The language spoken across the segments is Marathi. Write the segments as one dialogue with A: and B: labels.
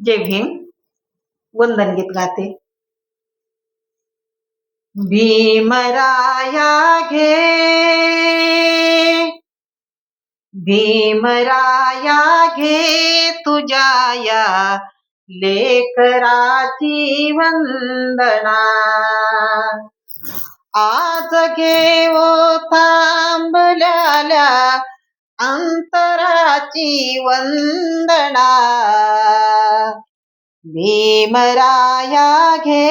A: जय भीम वंदन गीत गाते. भीमराया घे. भीमराया घे तुझ्या लेकराची वंदना. आज घेओ थांबल्याला अंतराची वंदना. भीमराया घे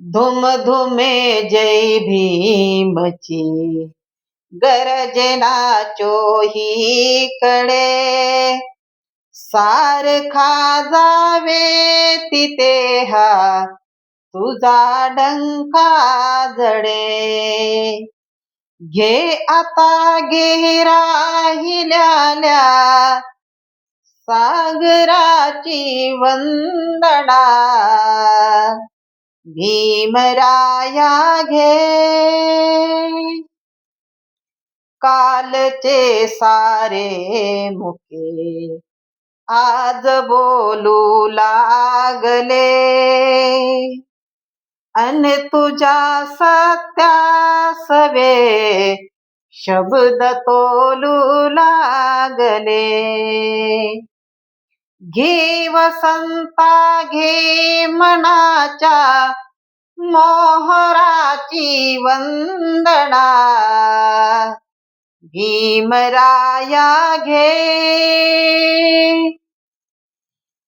A: धुम धुमे जय भीमची गरजना चोही कडे सारखा जावे तिथे हा तुझा डंका जडे। घे आता घे राहिल्याल्या सागराची वंदना. भीमराया घे. कालचे सारे मुके आज बोलू लागले. अन तुझ्या सत्या सवे शब्द तोलू लागले. घे वसंता घे मनाच्या मोहराची वंदना. भीमराया घे.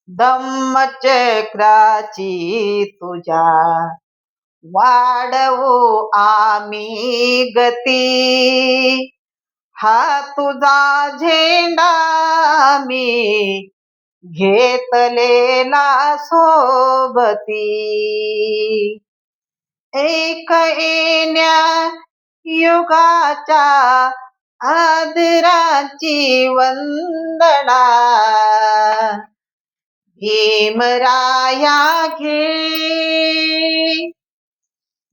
A: दमचक्राची तुझ्या. वाढवू आम्ही गती. हा तुझा झेंडा मी घेतलेला सोबती. एक येण्या युगाच्या आदराची वंदना. भीमराया घे.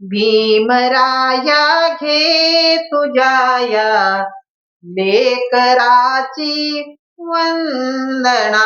A: भीमराया घे तुझ्या लेकराची वंदना